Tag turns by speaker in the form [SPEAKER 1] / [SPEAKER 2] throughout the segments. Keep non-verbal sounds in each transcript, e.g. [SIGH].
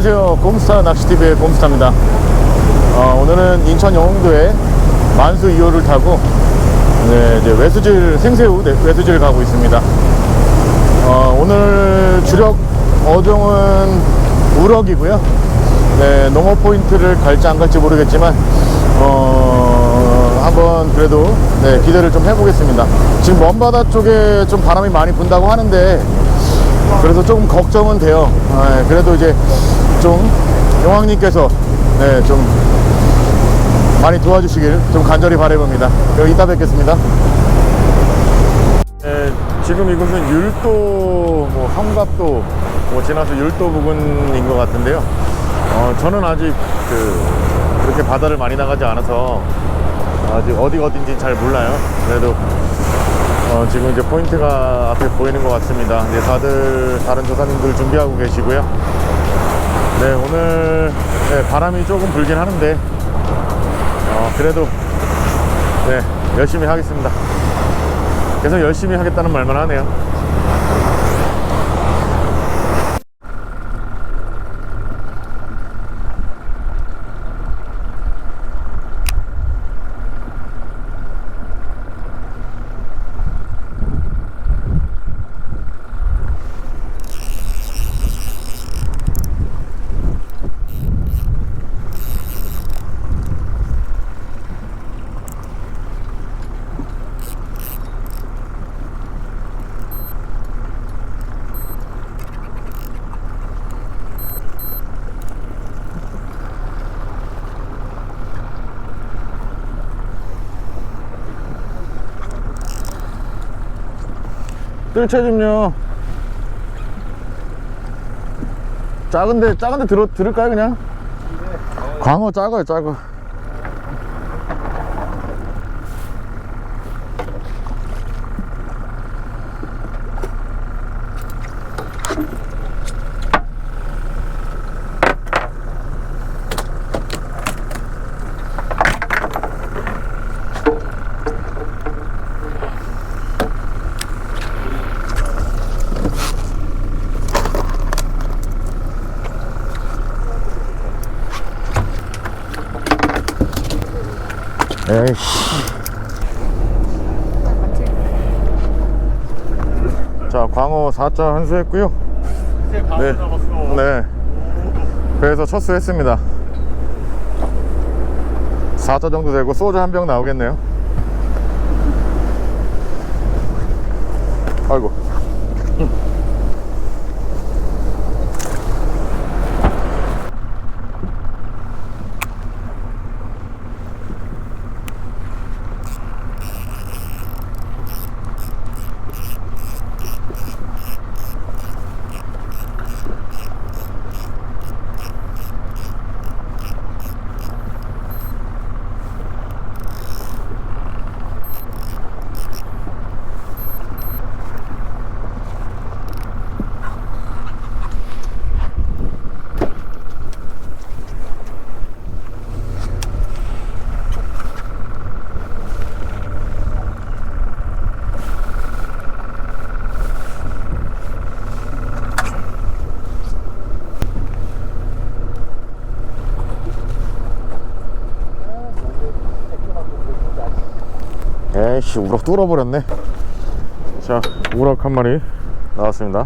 [SPEAKER 1] 안녕하세요. 곰스타 낚시TV의 곰스타입니다. 어, 오늘은 인천 영흥도에 만수 2호를 타고 네, 이제 외수질, 생새우 네, 외수질 가고 있습니다. 어, 오늘 주력 어종은 우럭이고요. 네, 농어 포인트를 갈지 안 갈지 모르겠지만, 어, 한번 그래도 네, 기대를 좀 해보겠습니다. 지금 먼바다 쪽에 좀 바람이 많이 분다고 하는데, 그래서 조금 걱정은 돼요. 아, 그래도 이제 좀 용왕님께서 네, 좀 많이 도와주시길 좀 간절히 바라봅니다. 그럼 이따 뵙겠습니다. 네, 지금 이곳은 율도, 뭐 한갑도 뭐 지나서 율도 부근인 것 같은데요. 어, 저는 아직 그 그렇게 바다를 많이 나가지 않아서 아직 어디가 어딘지 잘 몰라요. 그래도 어, 지금 이제 포인트가 앞에 보이는 것 같습니다. 이제 다들 다른 조사님들 준비하고 계시고요. 네, 오늘 네, 바람이 조금 불긴 하는데 어, 그래도 네, 열심히 하겠습니다. 계속 열심히 하겠다는 말만 하네요. 뜰채 좀요. 작은데, 작은데 들어, 들을까요, 그냥? 광어 작아요, 작아. 에이씨. 자, 광어 4자 환수했고요. 네. 네. 그래서 첫 수했습니다. 4자 정도 되고 소주 한 병 나오겠네요. 씨 우럭 뚫어버렸네. 자 우럭 한 마리. 나왔습니다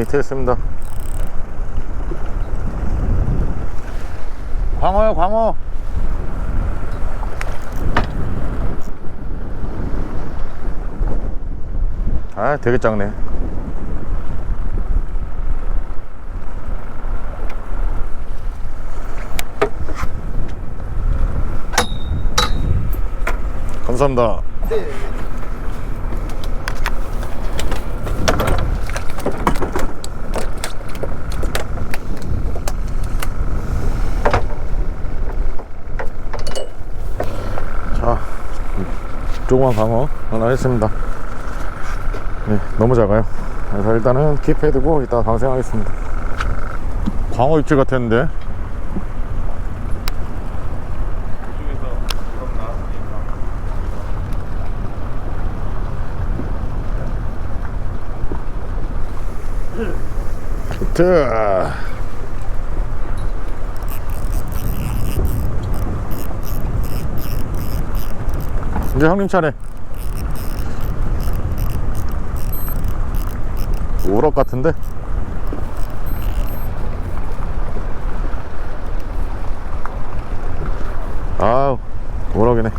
[SPEAKER 1] 히트했습니다. 광어요, 광어. 아, 되게 작네. 감사합니다. 자, 조그만 광어 하나 했습니다. 네, 너무 작아요. 그래서 일단은 킵해두고 이따 방생하겠습니다. 광어 입질 같았는데. 자. 이제 형님 차례. 우럭 같은데? 아우, 우럭이네.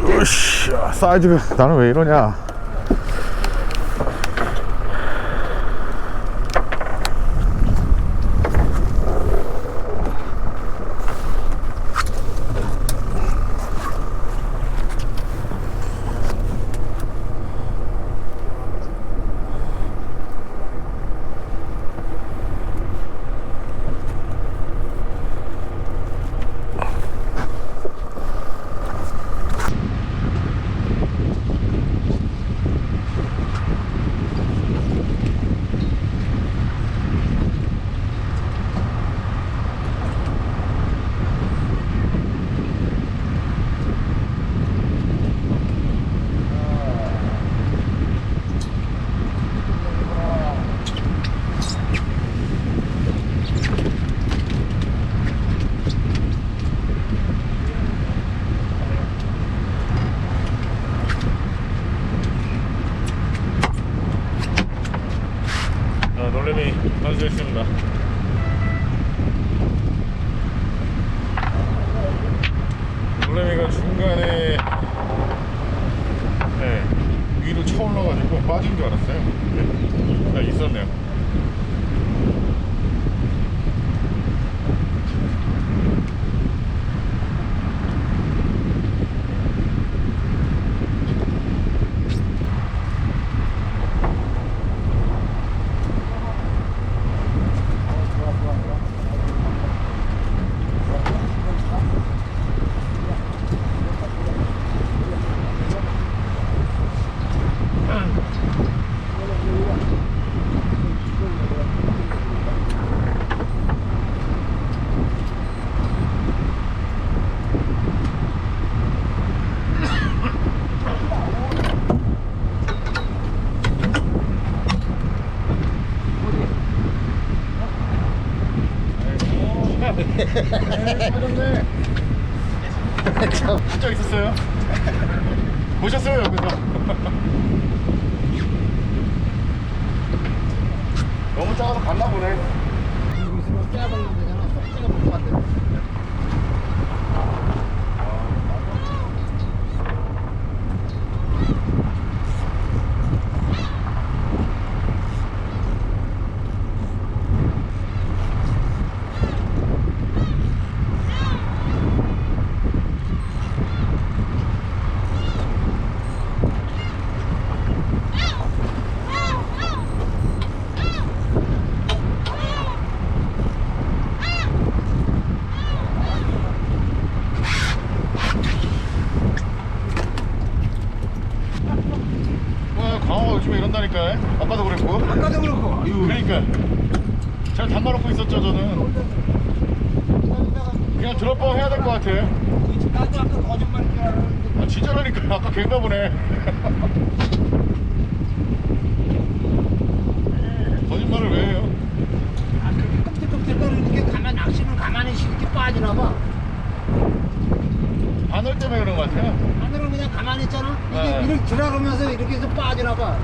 [SPEAKER 1] 으쌰, 사이즈가 나는 왜 이러냐? 아, 놀래미 완수했습니다. 놀래미가 중간에 네, 위로 쳐올라가지고 빠진 줄 알았어요. 네, 아, 있었네요. 하셨네. 진짜 있었어요? 보셨어요 여기서? 너무 작아서 갔나 보네. 와 강화가 요즘에 이런다니까. 아까도 그랬고. 아까도
[SPEAKER 2] 그렇고
[SPEAKER 1] 아유 그러니까 잘 담아놓고 있었죠 저는. 그냥 드롭방 해야 될 것 같아. 나도
[SPEAKER 2] 아까 거짓말인 줄 알았는데
[SPEAKER 1] 아, 진짜라니까 아까 갱가 보네. [LAUGHS] 거짓말을 왜 해요? 아
[SPEAKER 2] 그렇게 끔찍끔찍 거리는 게 가만 낚시는 가만히 이렇게 빠지나 봐
[SPEAKER 1] 바늘 때문에 그런 것 같아요.
[SPEAKER 2] 하늘은 그냥 가만히 있잖아
[SPEAKER 1] 이게 네. 이렇게
[SPEAKER 2] 들어가면서 이렇게 해서 빠지나 봐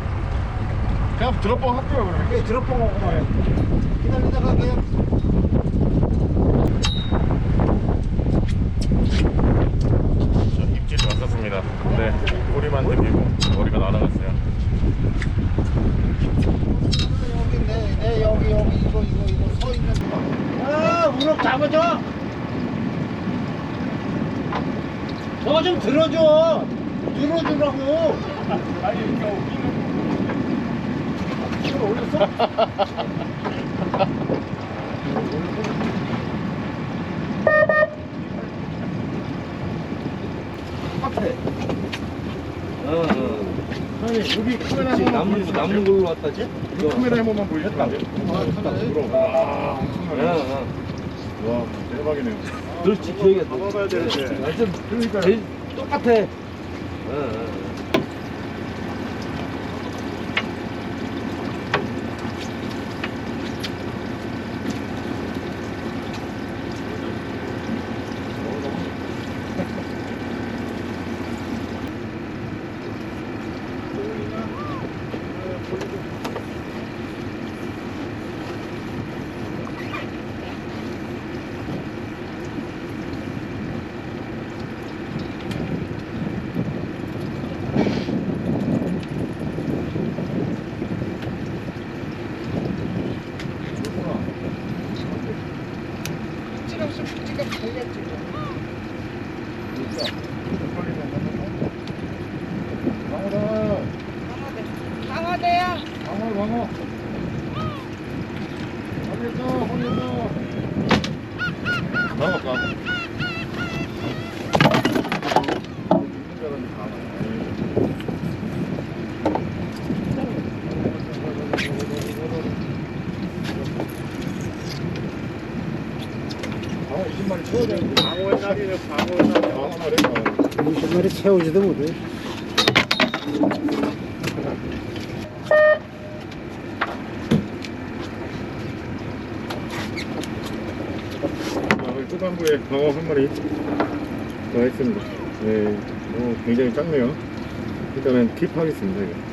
[SPEAKER 1] 그냥 드롭봉 할게요 그러면. 예,
[SPEAKER 2] 드롭봉 하고 말해. 기다리다가 그냥
[SPEAKER 1] 저 입질 왔었습니다. 근데 꼬리만 들리고 머리가 날아갔어요.
[SPEAKER 2] 여기 내, 내 여기 여기 이거 이거 이거 서 있는. 아 우럭 잡아줘. 저거 좀 들어줘. 들어주라고. 아니
[SPEAKER 1] 이거 올렸어? 어,
[SPEAKER 3] 어.
[SPEAKER 1] 아니 여기 카메라 지금 남는 남는 걸로
[SPEAKER 3] 왔다지?
[SPEAKER 1] 이 카메라 한 번만 보여주면 안 돼요? 와, 어, 엄청나네. 어. 와, 대박이네요.
[SPEAKER 3] 그렇지 기억이 나. 잡아봐야 되는데. 완전
[SPEAKER 1] 그러니까요.
[SPEAKER 3] 제일 똑같아. 어, 어, 어
[SPEAKER 2] 찍었어, 걸렸지.
[SPEAKER 1] 방어다.
[SPEAKER 2] 강화대야.
[SPEAKER 1] 방어, 방어. 걸렸어, 걸렸어. 방어, 방어. 방어 20마리 채워야 되는데. 방어의 날이네, 방어의 날. 방어 말이야, 방어.
[SPEAKER 2] 20마리 채우지도 못해.
[SPEAKER 1] 아, 여기 초반부에 방어 한 마리 더 했습니다. 네, 어, 굉장히 작네요. 일단은 킵하겠습니다. 이거.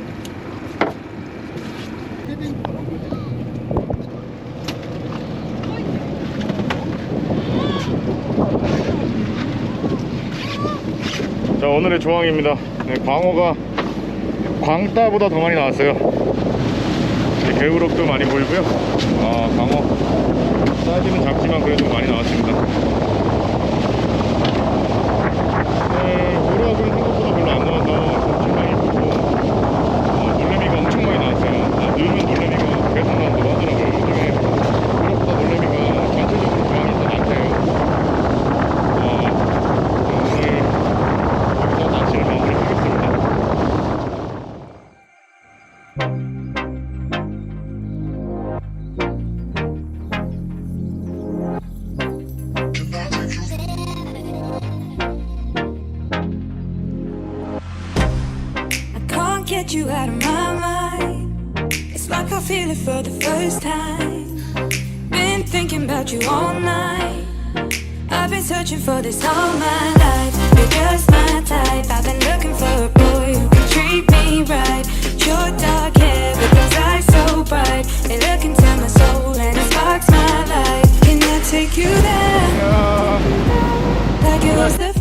[SPEAKER 1] 오늘의 조항입니다. 네, 광어가 광따보다 더 많이 나왔어요. 네, 개우럭도 많이 보이고요. 아, 광어 사이즈는 작지만 그래도 많이 나왔습니다.
[SPEAKER 4] I feel it for the first time. Been thinking about you all night. I've been searching for this all my life. You're just my type. I've been looking for a boy who can treat me right. Your dark hair with those eyes so bright. They look into my soul and it sparks my life. Can I take you there? Like it was the